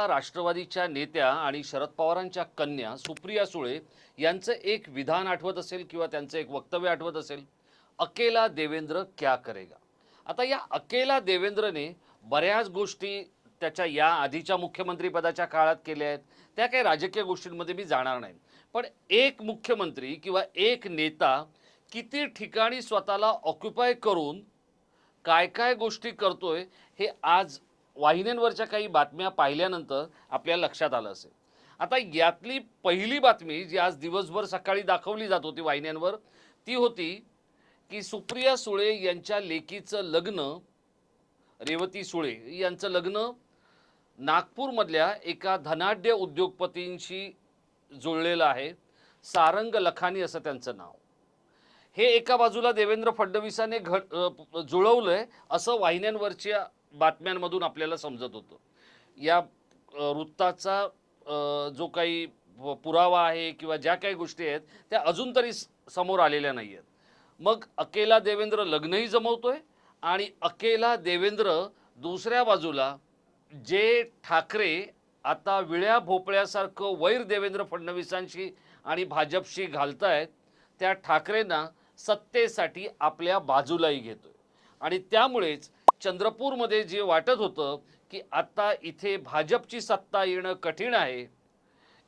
मित्र राष्ट्रवादीच्या नेत्या आणि शरद पवारांच्या कन्या सुप्रिया सुळे यांचं एक विधान आठवत असेल किंवा त्यांचं एक वक्तव्य आठवत असेल? अकेला देवेंद्र क्या करेगा? आता या अकेला देवेंद्रने बऱ्याच गोष्टी त्याच्या या आधीच्या मुख्यमंत्रीपदाच्या काळात केल्या आहेत. त्या काही राजकीय गोष्टींमध्ये मी जाणार नाही. पण एक मुख्यमंत्री किंवा एक नेता किती ठिकाणी स्वतःला ऑक्युपाय करून काय काय गोष्टी करतोय हे आज वाहिन्यांवरच्या काही बातम्या पाहिल्यानंतर आपल्या लक्षात आलं असेल. आता यातली पहिली बातमी जी आज दिवसभर सकाळी दाखवली जात होती वाहिन्यांवर ती होती की सुप्रिया सुळे यांच्या लेकीचं लग्न रेवती सुळे यांचं लग्न नागपूरमधल्या एका धनाढ्य उद्योगपतींशी जुळलेलं आहे. सारंग लखानी असं त्यांचं नाव. हे एका बाजूला देवेंद्र फडणवीसाने घड जुळवलं आहे असं वाहिन्यांवरच्या बातम्यांमधून आपल्याला समजत होतं. या वृत्ताचा जो काही पुरावा आहे किंवा ज्या काही गोष्टी आहेत त्या अजून तरी समोर आलेल्या नाही आहेत मग अकेला देवेंद्र लग्नही जमवतोय आणि अकेला देवेंद्र दुसऱ्या बाजूला जे ठाकरे आता विळ्या भोपळ्यासारखं वैर देवेंद्र फडणवीसांशी आणि भाजपशी घालतायत त्या ठाकरेंना सत्तेसाठी आपल्या बाजूलाही घेतोय. आणि त्यामुळेच चंद्रपूरमध्ये जे वाटत होतं की आता इथे भाजपची सत्ता येणं कठीण आहे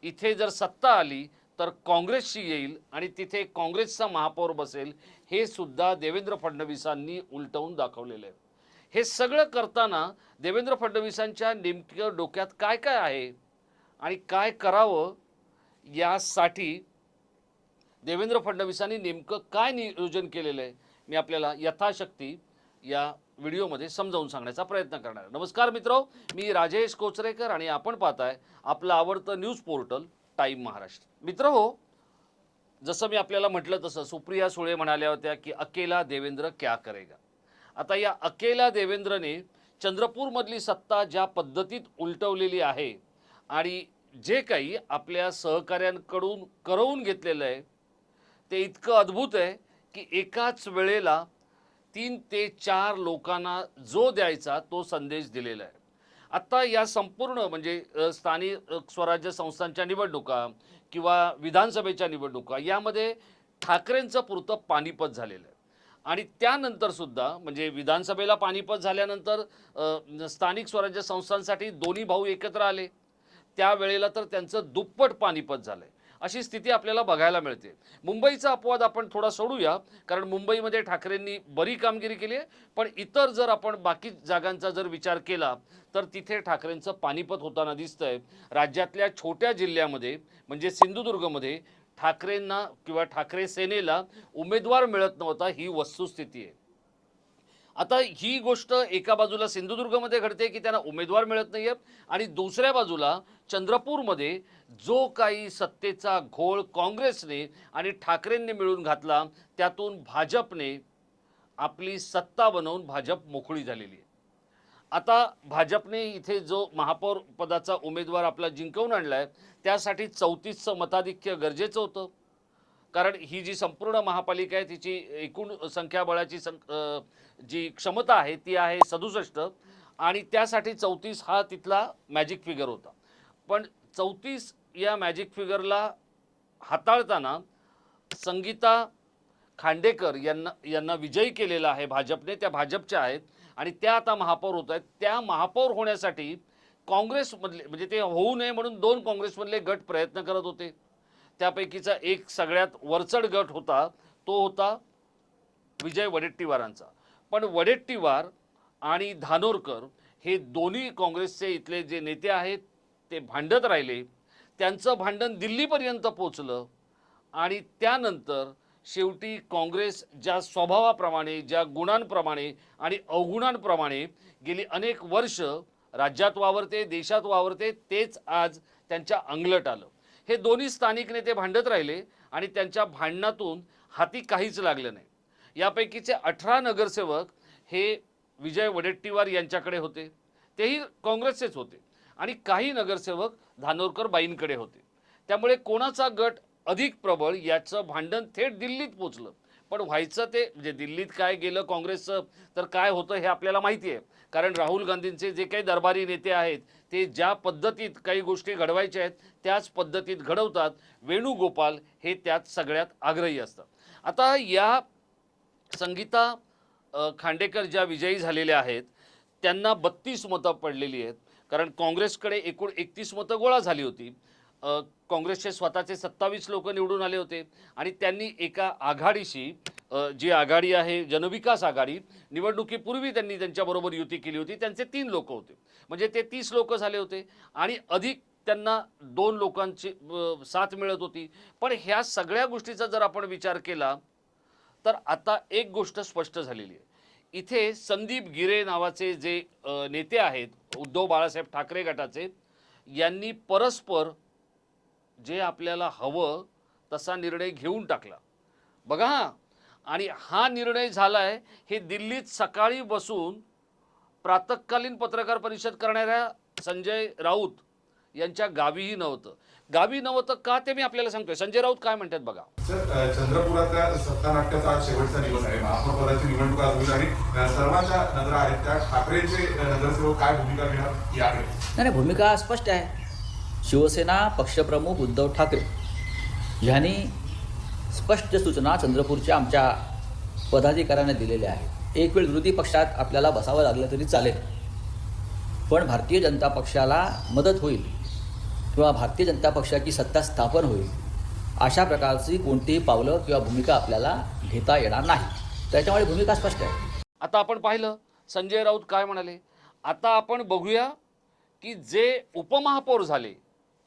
इथे जर सत्ता आली तर काँग्रेसची येईल आणि तिथे काँग्रेसचा महापौर बसेल हे सुद्धा देवेंद्र फडणवीसांनी उलटवून दाखवलेलं आहे. हे सगळं करताना देवेंद्र फडणवीसांच्या नेमकं डोक्यात काय काय आहे आणि काय करावं यासाठी देवेंद्र फडणवीसांनी नेमकं काय नियोजन केलेलं आहे मी आपल्याला यथाशक्ती या व्हिडिओमध्ये समजावून सांगण्याचा प्रयत्न करणार नमस्कार मित्र मी राजेश कोचरेकर आणि आपण पाहताय आपलं आवडतं न्यूज पोर्टल टाईम महाराष्ट्र. मित्र हो जसं मी आपल्याला म्हटलं तसं सुप्रिया सुळे म्हणाल्या होत्या की अकेला देवेंद्र क्या करेगा? आता या अकेला देवेंद्रने चंद्रपूरमधली सत्ता ज्या पद्धतीत उलटवलेली आहे आणि जे काही आपल्या सहकाऱ्यांकडून करवून घेतलेलं आहे ते इतकं अद्भुत आहे की एकाच वेळेला तीन ते चार लोकांना जो द्यायचा तो संदेश दिलेला आहे. आत्ता या संपूर्ण म्हणजे स्थानिक स्वराज्य संस्थांच्या निवडणुका किंवा विधानसभेच्या निवडणुका यामध्ये ठाकरेंचं पुरतं पानिपत झालेलं आहे. आणि त्यानंतरसुद्धा म्हणजे विधानसभेला पानिपत झाल्यानंतर स्थानिक स्वराज्य संस्थांसाठी दोन्ही भाऊ एकत्र आले. त्यावेळेला तर त्यांचं दुप्पट पानिपत आहे अशी स्थिती आपल्याला बघायला मिळते. मुंबईचा अपवाद आपण थोडा सोडूया कारण मुंबईमध्ये ठाकरेंनी बरी कामगिरी केली आहे. पण इतर जर आपण बाकी जागांचा जर विचार केला तर तिथे ठाकरेंचं पानिपत होताना दिसतंय. राज्यातल्या छोट्या जिल्ह्यामध्ये म्हणजे सिंधुदुर्गमध्ये ठाकरेंना किंवा ठाकरे सेनेला उमेदवार मिळत नव्हता ही वस्तुस्थिती आहे. आता ही गोष्ट एका बाजूला सिंधुदुर्गमध्ये घडते की त्यांना उमेदवार मिळत नाही आहे आणि दुसऱ्या बाजूला चंद्रपूरमध्ये जो काही सत्तेचा घोळ काँग्रेसने आणि ठाकरेंनी मिळून घातला त्यातून भाजपने आपली सत्ता बनवून भाजप मोकळी झालेली आहे. आता भाजपने इथे जो महापौर पदाचा उमेदवार आपला जिंकवून आणला आहे त्यासाठी चौतीसचं मताधिक्य गरजेचं होतं. कारण ही जी संपूर्ण महापालिका आहे तिची एकूण संख्याबळाची सं जी क्षमता आहे ती आहे सदुसष्ट. आणि त्यासाठी चौतीस हा तिथला मॅजिक फिगर होता. पण चौतीस या मॅजिक फिगरला हाताळताना संगीता खांडेकर यांना यांना विजयी केलेला आहे भाजपने. त्या भाजपच्या आहेत आणि त्या आता महापौर होत आहेत. त्या महापौर होण्यासाठी काँग्रेसमधले म्हणजे ते होऊ नये म्हणून दोन काँग्रेसमधले गट प्रयत्न करत होते. त्यापैकीचा एक सगळ्यात वरचढ गट होता तो होता विजय वडेट्टीवारांचा. पण वडेट्टीवार आणि धानोरकर हे दोन्ही काँग्रेसचे इथले जे नेते आहेत ते भांडत राहिले. त्यांचं भांडण दिल्लीपर्यंत पोचलं आणि त्यानंतर शेवटी काँग्रेस ज्या स्वभावाप्रमाणे ज्या गुणांप्रमाणे आणि अवगुणांप्रमाणे गेली अनेक वर्ष राज्यात वावरते देशात वावरते तेच आज त्यांच्या अंगलट आलं. हे दोन्ही स्थानिक नेते भांडत राहिले आणि त्यांच्या भांडणातून हाती काहीच लागलं नाही. यापैकीचे अठरा नगरसेवक हे विजय वडेट्टीवार यांच्याकडे होते. तेही काँग्रेसचेच होते आणि काही नगरसेवक धानोरकर बाईंकडे होते. त्यामुळे कोणाचा गट अधिक प्रबळ याचं भांडण थेट दिल्लीत पोचलं. पण व्हायचं ते म्हणजे दिल्लीत काय गेलं काँग्रेसचं तर काय होतं हे आपल्याला माहिती आहे. कारण राहुल गांधींचे जे काही दरबारी नेते आहेत ते ज्या पद्धतीत काही गोष्टी घडवायच्या आहेत त्याच पद्धतीत घडवतात. वेणुगोपाल हे त्यात सगळ्यात आग्रही असतात. आता या संगीता खांडेकर ज्या विजयी झालेल्या आहेत त्यांना बत्तीस मतं पडलेली आहेत. कारण काँग्रेसकडे एकूण एकतीस मतं गोळा झाली होती. काँग्रेसचे स्वतःचे सत्तावीस लोक निवडून आले होते आणि त्यांनी एका आघाडीशी जी आघाडी आहे जनविकास आघाडी निवडणुकीपूर्वी त्यांनी त्यांच्याबरोबर युती केली होती त्यांचे तीन लोक होते. म्हणजे ते तीस लोक झाले होते आणि अधिक त्यांना दोन लोकांची साथ मिळत होती. पण ह्या सगळ्या गोष्टीचा जर आपण विचार केला तर आता एक गोष्ट स्पष्ट झालेली आहे. इथे संदीप गिरे नावाचे जे नेते आहेत उद्धव बाळासाहेब ठाकरे गटाचे यांनी परस्पर जे आपल्याला हवं तसा निर्णय घेऊन टाकला. बघा हा. आणि हा निर्णय झालाय हे दिल्लीत सकाळी बसून प्रातकालीन पत्रकार परिषद करणाऱ्या संजय राऊत यांच्या गावीही नव्हतं. गावी नव्हतं का ते मी आपल्याला सांगतोय. संजय राऊत काय म्हणतात बघा. सर चंद्रपुरातल्या सत्ता नाट्याचा आज शेवटचा दिवस आहे. महापौर पदाची निवडणूक आज होईल आणि सर्वांच्या नजरा आहेत. त्या ठाकरेंचे नगरसेवक काय भूमिका घेणार याकडे? नाही भूमिका स्पष्ट आहे. शिवसेना पक्षप्रमुख उद्धव ठाकरे यांनी स्पष्ट सूचना चंद्रपूरच्या आमच्या पदाधिकाऱ्यांना दिलेल्या आहेत. एक वेळ विरोधी पक्षात आपल्याला बसावं लागलं तरी चालेल. पण भारतीय जनता पक्षाला मदत होईल किंवा भारतीय जनता पक्षाची सत्ता स्थापन होईल अशा प्रकारची कोणतीही पावलं किंवा भूमिका आपल्याला घेता येणार नाही. त्याच्यामुळे भूमिका स्पष्ट आहे. आता आपण पाहिलं संजय राऊत काय म्हणाले? आता आपण बघूया की जे उपमहापौर झाले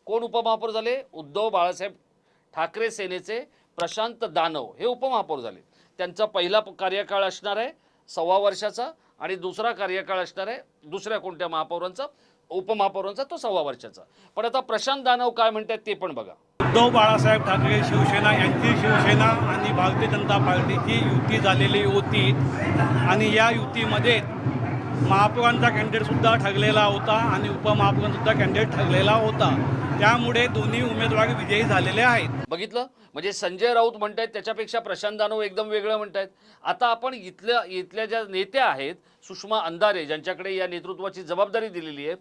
कोण उपमहापौर झाले? उद्धव बाळासाहेब ठाकरे सेनेचे प्रशांत दानव हे उपमहापौर झाले. त्यांचा पहिला प- कार्यकाळ असणार आहे सव्वा वर्षाचा आणि दुसरा कार्यकाळ असणार आहे दुसऱ्या कोणत्या महापौरांचा? उपमहापौरांचा तो सव्वा वर्षाचा. पण आता प्रशांत दानव काय म्हणतात ते पण बघा. उद्धव बाळासाहेब ठाकरे शिवसेना यांची शिवसेना आणि भारतीय जनता पार्टीची युती झालेली होती. आणि या युतीमध्ये महापौरांचा कॅन्डिडेटसुद्धा ठरलेला होता आणि उपमहापौरांसुद्धा कॅन्डिडेट ठरलेला होता. त्यामुळे दोन्ही उमेदवार विजयी झालेले आहेत. बघितलं? म्हणजे संजय राऊत म्हणतायत त्याच्यापेक्षा प्रशांत दानव एकदम वेगळं म्हणतायत. आता आपण इथल्या इथल्या ज्या नेत्या आहेत सुषमा अंधारे ज्यांच्याकडे या नेतृत्वाची जबाबदारी दिलेली आहे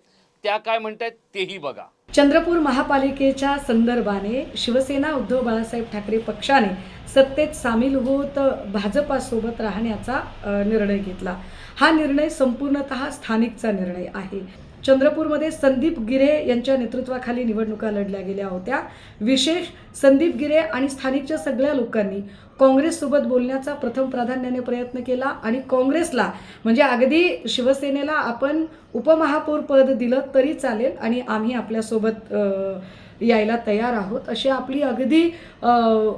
त्या काय म्हणतायत? तेही बघा. चंद्रपूर महापालिकेच्या संदर्भाने शिवसेना उद्धव बाळासाहेब ठाकरे पक्षाने सत्तेत सामील होत भाजपासोबत राहण्याचा निर्णय घेतला. हा निर्णय संपूर्णतः स्थानिकचा निर्णय आहे. चंद्रपूरमध्ये संदीप गिरे यांच्या नेतृत्वाखाली निवडणुका लढल्या गेल्या होत्या. विशेष संदीप गिरे आणि स्थानिकच्या सगळ्या लोकांनी काँग्रेससोबत बोलण्याचा प्रथम प्राधान्याने प्रयत्न केला आणि काँग्रेसला म्हणजे अगदी शिवसेनेला आपण उपमहापौर पद दिलं तरी चालेल आणि आम्ही आपल्यासोबत यायला तयार आहोत. अशी आपली अगदी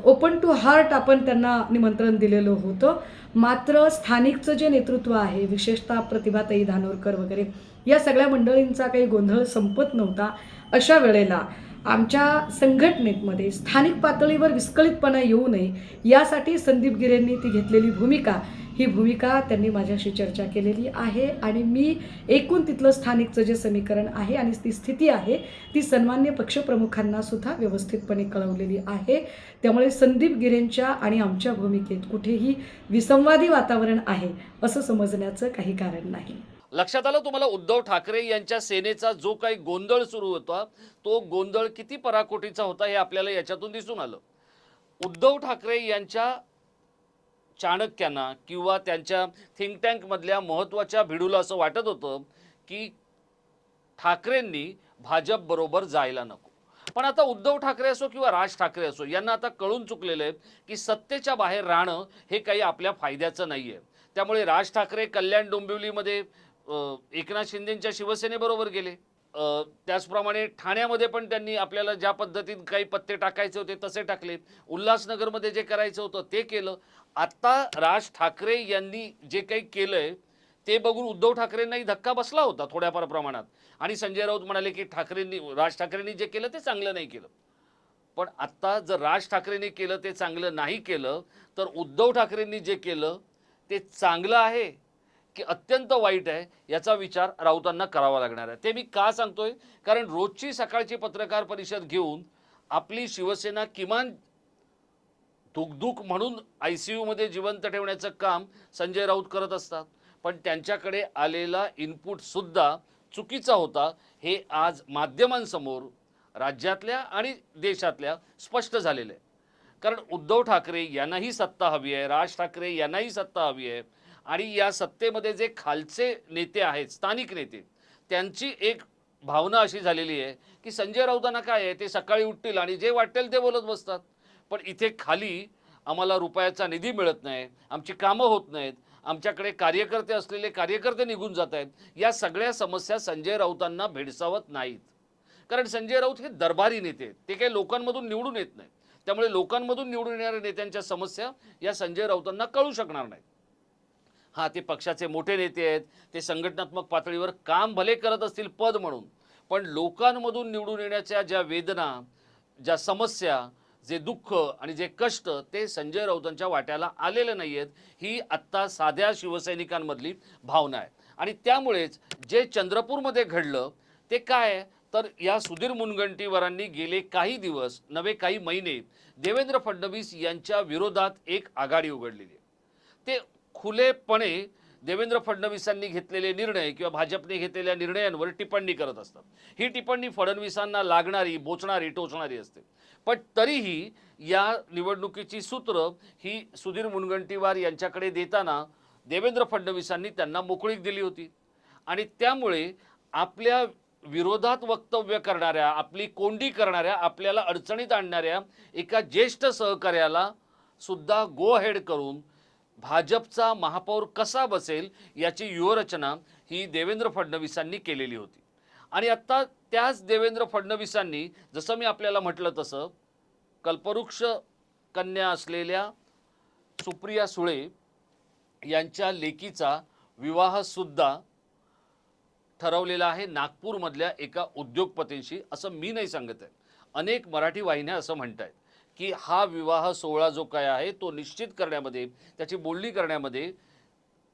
ओपन टू हार्ट आपण त्यांना निमंत्रण दिलेलं होतं. मात्र स्थानिकचं जे नेतृत्व आहे विशेषतः प्रतिभाताई धानोरकर वगैरे या सगळ्या मंडळींचा काही गोंधळ संपत नव्हता. अशा वेळेला आमच्या संघटनेमध्ये स्थानिक पातळीवर विस्कळीतपणा येऊ नये यासाठी संदीप गिरेंनी ती घेतलेली भूमिका ही भूमिका त्यांनी माझ्याशी चर्चा केलेली आहे आणि मी एकूण तिथलं स्थानिकचं जे समीकरण आहे आणि ती स्थिती आहे ती सन्मान्य पक्षप्रमुखांना सुद्धा व्यवस्थितपणे कळवलेली आहे. त्यामुळे संदीप गिरेंच्या आणि आमच्या भूमिकेत कुठेही विसंवादी वातावरण आहे असं समजण्याचं काही कारण नाही. लक्षात आलं तुम्हाला उद्धव ठाकरे यांच्या सेनेचा जो काही गोंधळ सुरू होता तो गोंधळ किती पराकोटीचा होता हे आपल्याला याच्यातून दिसून आलं. उद्धव ठाकरे यांच्या चाणक्यांना किंवा त्यांच्या थिंक टँकमधल्या महत्त्वाच्या भिडूला असं वाटत होतं की ठाकरेंनी भाजपबरोबर जायला नको. पण आता उद्धव ठाकरे असो किंवा राज ठाकरे असो यांना आता कळून चुकलेलं आहे की सत्तेच्या बाहेर राहणं हे काही आपल्या फायद्याचं नाही आहे. त्यामुळे राज ठाकरे कल्याण डोंबिवलीमध्ये एकनाथ शिंदेंच्या शिवसेनेबरोबर गेले. त्याचप्रमाणे ठाण्यामध्ये पण त्यांनी आपल्याला ज्या पद्धतीत काही पत्ते टाकायचे होते तसे टाकले उल्हासनगरमध्ये जे करायचं होतं ते केलं. आत्ता राज ठाकरे यांनी जे काही केलंय ते बघून उद्धव ठाकरेंनाही धक्का बसला होता थोड्याफार प्रमाणात. आणि संजय राऊत म्हणाले की ठाकरेंनी राज ठाकरेंनी जे केलं ते चांगलं नाही केलं. पण आत्ता जर राज ठाकरेंनी केलं ते चांगलं नाही केलं तर उद्धव ठाकरेंनी जे केलं ते चांगलं आहे. की अत्यंत वाईट आहे याचा विचार राऊतांना करावा लागणार आहे. ते मी का सांगतोय? कारण रोजची सकाळची पत्रकार परिषद घेऊन आपली शिवसेना किमान दुखदुख म्हणून आय सी यूमध्ये जिवंत ठेवण्याचं काम संजय राऊत करत असतात. पण त्यांच्याकडे आलेला इनपुटसुद्धा चुकीचा होता हे आज माध्यमांसमोर राज्यातल्या आणि देशातल्या स्पष्ट झालेलं आहे. कारण उद्धव ठाकरे यांनाही सत्ता हवी आहे राज ठाकरे यांनाही सत्ता हवी आहे. आणि या सत्तेमध्ये जे खालचे नेते आहेत स्थानिक नेते त्यांची एक भावना अशी झालेली आहे की संजय राऊतांना काय आहे ते सकाळी उठतील आणि जे वाटेल ते बोलत बसतात. पण इथे खाली आम्हाला रुपयाचा निधी मिळत नाही आमची कामं होत नाहीत आमच्याकडे कार्यकर्ते असलेले कार्यकर्ते निघून जात आहेत. या सगळ्या समस्या संजय राऊतांना भेडसावत नाहीत. कारण संजय राऊत हे दरबारी नेते आहेत. ते काही लोकांमधून निवडून येत नाहीत. त्यामुळे लोकांमधून निवडून येणाऱ्या नेत्यांच्या समस्या या संजय राऊतांना कळू शकणार नाहीत. हां ते पक्षाचे मोठे नेते आहेत ते संघटनात्मक पातळीवर काम भले करत असतील पद म्हणून पण लोकांमधून निवडून येण्याच्या ज्या वेदना ज्या समस्या जे दुःख आणि जे कष्ट ते संजय राऊतांच्या वाट्याला आलेले नाही आहेत ही आत्ता साध्या शिवसैनिकांमधली भावना आहे. आणि त्यामुळेच जे चंद्रपूरमध्ये घडलं ते काय? तर या सुधीर मुनगंटीवारांनी गेले काही दिवस नवे काही महिने देवेंद्र फडणवीस यांच्या विरोधात एक आघाडी उघडलेली आहे. ते खुलेपणे देवेंद्र फडणवीसांनी घेतलेले निर्णय किंवा भाजपने घेतलेल्या निर्णयांवर टिप्पणी करत असतात. ही टिप्पणी फडणवीसांना लागणारी बोचणारी टोचणारी असते. पण तरीही या निवडणुकीची सूत्र ही सुधीर मुनगंटीवार यांच्याकडे देताना देवेंद्र फडणवीसांनी त्यांना मोकळीक दिली होती. आणि त्यामुळे आपल्या विरोधात वक्तव्य करणाऱ्या आपली कोंडी करणाऱ्या आपल्याला अडचणीत आणणाऱ्या एका ज्येष्ठ सहकार्याला सुद्धा गो हेड करून भाजपचा महापौर कसा बसेल याची व्यूहरचना ही देवेंद्र फडणवीसांनी केलेली होती. आणि आत्ता त्याच देवेंद्र फडणवीसांनी जसं मी आपल्याला म्हटलं तसं कल्पवृक्ष कन्या असलेल्या सुप्रिया सुळे यांच्या लेकीचा विवाहसुद्धा ठरवलेला आहे नागपूरमधल्या एका उद्योगपतींशी असं मी नाही सांगत आहे. अनेक मराठी वाहिन्या असं म्हणत आहेत की हा विवाह सोहळा जो काय आहे तो निश्चित करण्यामध्ये त्याची बोलणी करण्यामध्ये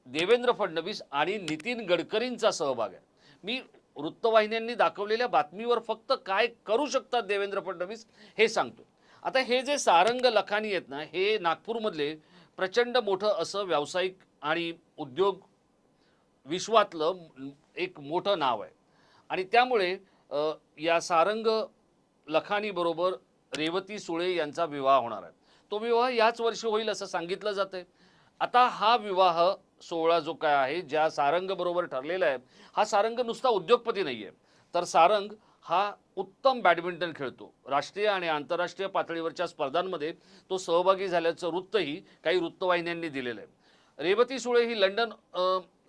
देवेंद्र फडणवीस आणि नितीन गडकरींचा सहभाग आहे. मी वृत्तवाहिन्यांनी दाखवलेल्या बातमीवर फक्त काय करू शकतात देवेंद्र फडणवीस हे सांगतो आता हे जे सारंग लखानी आहेत ना हे नागपूरमधले प्रचंड मोठं असं व्यावसायिक आणि उद्योग विश्वातलं एक मोठं नाव आहे. आणि त्यामुळे या सारंग लखानीबरोबर रेवती सुळे यांचा विवाह होणार आहे. तो विवाह याच वर्षी होईल असं सांगितलं जातं आहे आता हा विवाह सोहळा जो काय आहे ज्या सारंगबरोबर ठरलेला आहे हा सारंग नुसता उद्योगपती नाही आहे तर सारंग हा उत्तम बॅडमिंटन खेळतो. राष्ट्रीय आणि आंतरराष्ट्रीय पातळीवरच्या स्पर्धांमध्ये तो सहभागी झाल्याचं वृत्तही काही वृत्तवाहिन्यांनी दिलेलं आहे. रेवती सुळे ही लंडन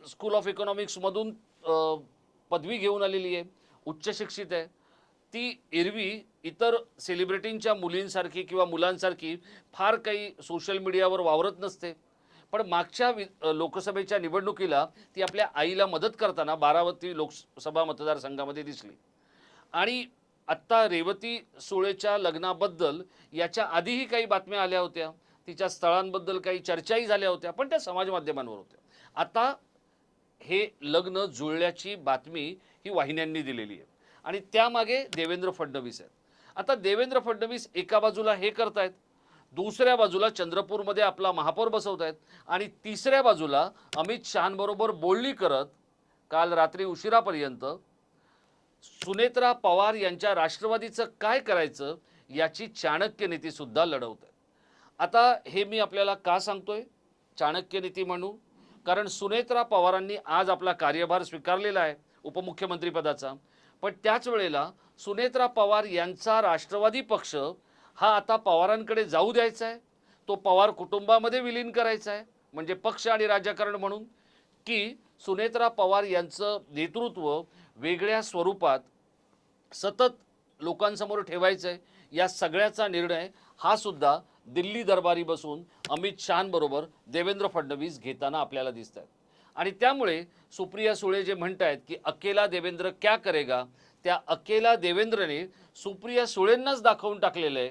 स्कूल ऑफ इकॉनॉमिक्समधून पदवी घेऊन आलेली आहे. उच्च शिक्षित आहे. ती एरवी इतर सेलिब्रिटींच्या मुलींसारखी किंवा मुलांसारखी फार काही सोशल मीडियावर वावरत नसते. पण मागच्या वि लोकसभेच्या निवडणुकीला ती आपल्या आईला मदत करताना बारावती लोकसभा मतदारसंघामध्ये दिसली. आणि आत्ता रेवती सुळेच्या लग्नाबद्दल याच्या आधीही काही बातम्या आल्या होत्या. तिच्या स्थळांबद्दल काही चर्चाही झाल्या होत्या पण त्या समाज माध्यमांवर होत्या. आता हे लग्न जुळल्याची बातमी ही वाहिन्यांनी दिलेली आहे. आणि त्यामागे देवेंद्र फडणवीस आहेत. आता देवेंद्र फडणवीस एका बाजूला हे करतायत दुसऱ्या बाजूला चंद्रपूरमध्ये आपला महापौर बसवत आहेत आणि तिसऱ्या बाजूला अमित शहांबरोबर बोलणी करत काल रात्री उशिरापर्यंत सुनेत्रा पवार यांच्या राष्ट्रवादीचं काय करायचं याची चाणक्य नीतीसुद्धा लढवत आहे आता हे मी आपल्याला का सांगतोय? चाणक्य नीती म्हणू कारण सुनेत्रा पवारांनी आज आपला कार्यभार स्वीकारलेला आहे उपमुख्यमंत्रीपदाचा. पण त्याच वेळेला सुनेत्रा पवार यांचा राष्ट्रवादी पक्ष हा आता पवारांकडे जाऊ द्यायचा आहे. तो पवार कुटुंबामध्ये विलीन करायचा आहे. म्हणजे पक्ष आणि राजकारण म्हणून की सुनेत्रा पवार यांचं नेतृत्व वेगळ्या स्वरूपात सतत लोकांसमोर ठेवायचं आहे. या सगळ्याचा निर्णय हा सुद्धा दिल्ली दरबारी बसून अमित शहांबरोबर देवेंद्र फडणवीस घेताना आपल्याला दिसत आहेत आणि त्यामुळे सुप्रिया सुळे जे म्हणत आहेत की अकेला देवेंद्र क्या करेगा त्या अकेला देवेंद्रने सुप्रिया सुळेंनाच दाखवून टाकलेलं आहे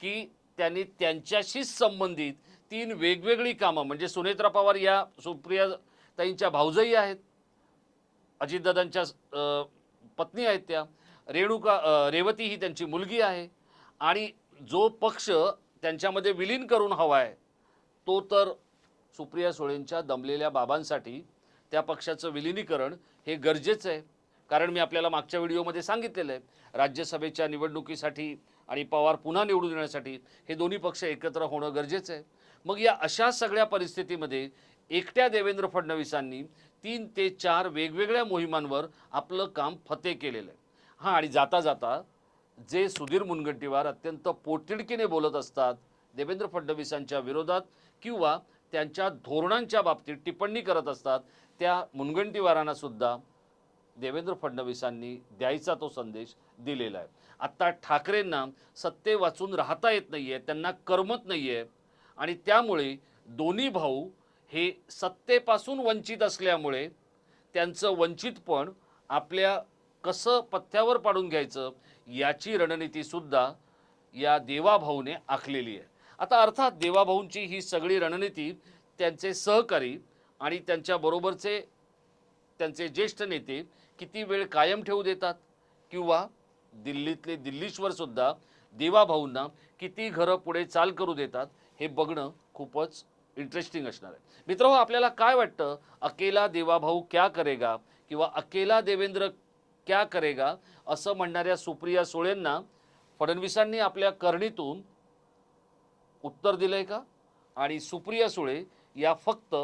की त्यांनी त्यांच्याशीच संबंधित तीन वेगवेगळी कामं म्हणजे सुनेत्रा पवार या सुप्रिया ताईंच्या भाऊजही आहेत अजितदादांच्या पत्नी आहेत त्या रेणुका रेवती ही त्यांची मुलगी आहे आणि जो पक्ष त्यांच्यामध्ये विलीन करून हवा आहे तो तर सुप्रिया सुळेंच्या दमलेल्या बाबांसाठी त्या पक्षाचं विलिनीकरण हे गरजेचं आहे. कारण मी आपल्याला मागच्या व्हिडिओमध्ये सांगितलेलं आहे राज्यसभेच्या निवडणुकीसाठी आणि पवार पुन्हा निवडून येण्यासाठी हे दोन्ही पक्ष एकत्र होणं गरजेचं आहे. मग या अशा सगळ्या परिस्थितीमध्ये एकट्या देवेंद्र फडणवीसांनी तीन ते चार वेगवेगळ्या मोहिमांवर आपलं काम फते केलेलं आहे. हां आणि जाता जाता जे सुधीर मुनगंटीवार अत्यंत पोटतिडकीने बोलत असतात देवेंद्र फडणवीसांच्या विरोधात किंवा त्यांच्या धोरणांच्या बाबतीत टिप्पणी करत असतात. त्या मुनगंटीवारांना सुद्धा देवेंद्र फडणवीसांनी द्यायचा तो संदेश दिलेला आहे. आत्ता ठाकरेंना सत्ते वाचून राहता येत नाही आहे त्यांना करमत नाही आहे आणि त्यामुळे दोन्ही भाऊ हे सत्तेपासून वंचित असल्यामुळे त्यांचं वंचितपण आपल्या कसं पथ्यावर पाडून घ्यायचं याची रणनीतीसुद्धा या देवाभाऊने आखलेली आहे. आता अर्थात देवाभाऊंची ही सगळी रणनीती त्यांचे सहकारी आणि त्यांच्याबरोबरचे त्यांचे ज्येष्ठ नेते किती वेळ कायम ठेवू देतात? किंवा दिल्लीतले दिल्लीश्वरसुद्धा देवाभाऊंना किती घरं पुढे चाल करू देतात हे बघणं खूपच इंटरेस्टिंग असणार आहे. मित्र आपल्याला काय वाटतं? अकेला देवाभाऊ क्या करेगा? किंवा अकेला देवेंद्र क्या करेगा? असं म्हणणाऱ्या सुप्रिया सुळेंना फडणवीसांनी आपल्या करणीतून उत्तर दिलंय का? आणि सुप्रिया सुळे या फक्त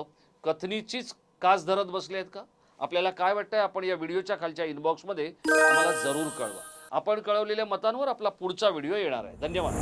कथनीचीच कास धरत बसले आहेत का? आपल्याला काय वाटतंय? आपण या व्हिडिओच्या खालच्या इनबॉक्समध्ये आम्हाला जरूर कळवा. आपण कळवलेल्या मतांवर आपला पुढचा व्हिडिओ येणार आहे. धन्यवाद.